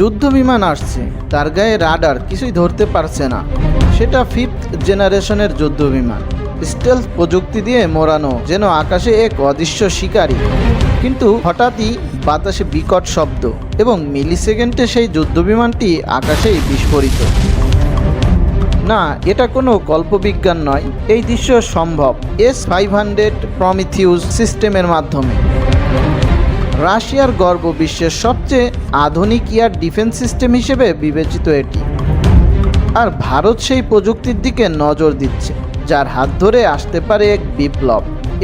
যুদ্ধ বিমান আসছে, তার গায়ে রাডার কিছুই ধরতে পারছে না। সেটা ফিফথ জেনারেশনের যুদ্ধ বিমান স্টেলথ প্রযুক্তি দিয়ে মোড়ানো, যেন আকাশে এক অদৃশ্য শিকারী। কিন্তু হঠাৎই বাতাসে বিকট শব্দ এবং মিলি সেকেন্ডে সেই যুদ্ধ বিমানটি আকাশেই বিস্ফোরিত। না, এটা কোনো কল্পবিজ্ঞান নয়, এই দৃশ্য সম্ভব। এস ফাইভ হান্ড্রেড প্রমিথিউস সিস্টেমের মাধ্যমে। রাশিয়ার গর্ব বিশ্বের সবচেয়ে আধুনিক ইয়ার ডিফেন্স সিস্টেম হিসেবে বিবেচিত এটি। আর ভারত সেই প্রযুক্তির দিকে নজর দিচ্ছে, যার হাত ধরে আসতে পারে এক বিপ্লব,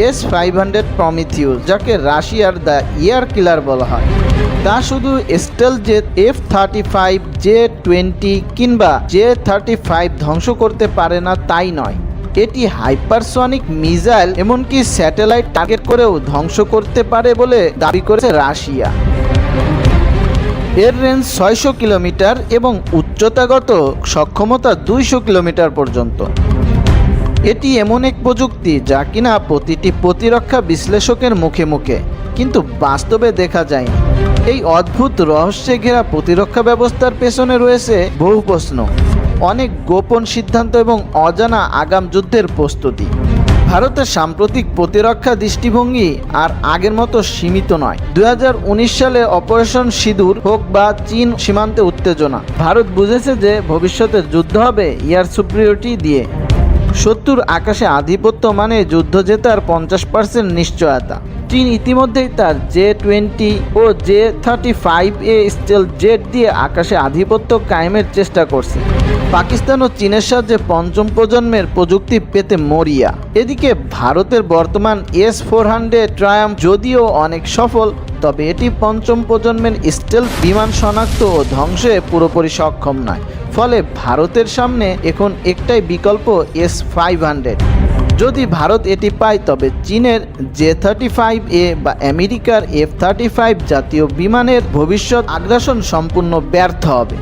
এস ফাইভ হান্ড্রেড প্রমিথিউস যাকে রাশিয়ার দ্য ইয়ার কিলার বলা হয়। তা শুধু stealth jet F thirty five J twenty কিংবা জে থার্টি ফাইভ ধ্বংস করতে পারে না, তাই নয়। এটি হাইপারসনিক মিসাইল, এমনকি স্যাটেলাইট টার্গেট করেও ধ্বংস করতে পারে বলে দাবি করেছে রাশিয়া। এর রেঞ্জ ছয়শো কিলোমিটার এবং উচ্চতাগত সক্ষমতা দুইশো কিলোমিটার পর্যন্ত। এটি এমন এক প্রযুক্তি যা কিনা প্রতিটি প্রতিরক্ষা বিশ্লেষকের মুখে মুখে, কিন্তু বাস্তবে দেখা যায়নি। এই অদ্ভুত রহস্যে ঘেরা প্রতিরক্ষা ব্যবস্থার পেছনে রয়েছে বহু প্রশ্ন। অনেক গোপন সিদ্ধান্ত এবং অজানা আগাম যুদ্ধের প্রস্তুতি। ভারতের সাম্প্রতিক প্রতিরক্ষা দৃষ্টিভঙ্গি আর আগের মতো সীমিত নয়। দুই সালে অপারেশন সিঁদুর হোক বা চীন সীমান্তে উত্তেজনা, ভারত বুঝেছে যে ভবিষ্যতে যুদ্ধ হবে এয়ার সুপ্রিয়রিটি দিয়ে। শত্রুর আকাশে আধিপত্য মানে যুদ্ধ জেতার পঞ্চাশ পার্সেন্ট নিশ্চয়তা। চীন ইতিমধ্যেই তার J twenty O J thirty five A stealth jet দিয়ে আকাশে আধিপত্য কায়েমের চেষ্টা করছে। পাকিস্তান ও চীনের সাহায্যে পঞ্চম প্রজন্মের প্রযুক্তি পেতে মরিয়া। এদিকে ভারতের বর্তমান এস ফোর হান্ড্রেড ট্রায়াম যদিও অনেক সফল, তবে এটি পঞ্চম প্রজন্মের স্টেল বিমান শনাক্ত ও ধ্বংসে পুরোপুরি সক্ষম নয়। ফলে ভারতের সামনে এখন একটাই বিকল্প এস ফাইভ হান্ড্রেড। যদি ভারত এটি পায়, তবে চীনের জে থার্টি ফাইভ এ বা আমেরিকার এফ থার্টি ফাইভ জাতীয় বিমানের ভবিষ্যৎ আগ্রাসন সম্পূর্ণ ব্যর্থ হবে।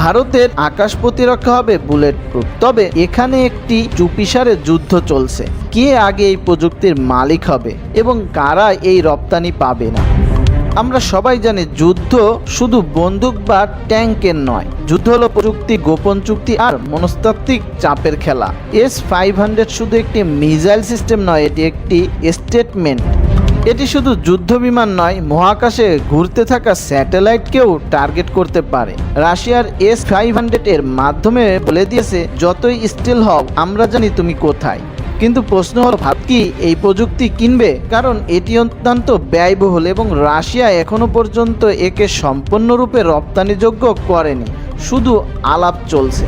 ভারতের আকাশ প্রতিরক্ষা হবে বুলেট প্রুফ তবে এখানে একটি চুপিসারে যুদ্ধ চলছে। কে আগে এই প্রযুক্তির মালিক হবে এবং কারা এই রপ্তানি পাবে না? আমরা সবাই জানি যুদ্ধ শুধু বন্দুক বা ট্যাঙ্কের নয়। যুদ্ধ হলো প্রযুক্তি, গোপন চুক্তি আর মনস্তাত্ত্বিক চাপের খেলা। এস ফাইভ হান্ড্রেড শুধু একটি মিসাইল সিস্টেম নয়, এটি একটি স্টেটমেন্ট। এটি শুধু যুদ্ধ বিমান নয়, মহাকাশে ঘুরতে থাকা স্যাটেলাইটকেও টার্গেট করতে পারে। রাশিয়ার এস ফাইভ এর মাধ্যমে বলে দিয়েছে, যতই স্টিল হও, আমরা জানি তুমি কোথায়। কিন্তু প্রশ্ন হলো ভাত কি, এই প্রযুক্তি কিনবে? কারণ এটি অত্যন্ত ব্যয়বহুল এবং রাশিয়া এখনও পর্যন্ত একে সম্পূর্ণরূপে রপ্তানিযোগ্য করেনি, শুধু আলাপ চলছে।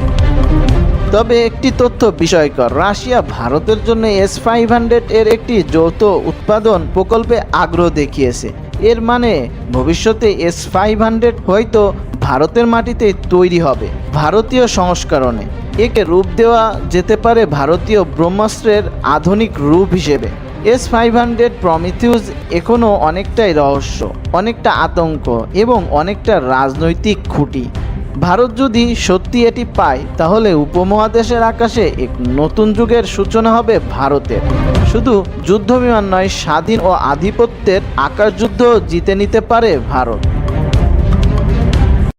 তবে একটি তথ্য বিষয়কর, রাশিয়া ভারতের জন্য এস ফাইভ হান্ড্রেড এর একটি যৌথ উৎপাদন প্রকল্পে আগ্রহ দেখিয়েছে। এর মানে ভবিষ্যতে এস ফাইভ হান্ড্রেড হয়তো ভারতের মাটিতে তৈরি হবে ভারতীয় সংস্করণে। একে রূপ দেওয়া যেতে পারে ভারতীয় ব্রহ্মাস্ত্রের আধুনিক রূপ হিসেবে। এস ফাইভ হান্ড্রেড প্রমিথিউজ এখনও অনেকটাই রহস্য, অনেকটা আতঙ্ক এবং অনেকটা রাজনৈতিক খুঁটি। ভারত যদি সত্যি এটি পায়, তাহলে উপমহাদেশের আকাশে এক নতুন যুগের সূচনা হবে ভারতের। শুধু যুদ্ধ বিমান নয়, স্বাধীন ও আধিপত্যের আকাশ যুদ্ধ জিতে নিতে পারে ভারত।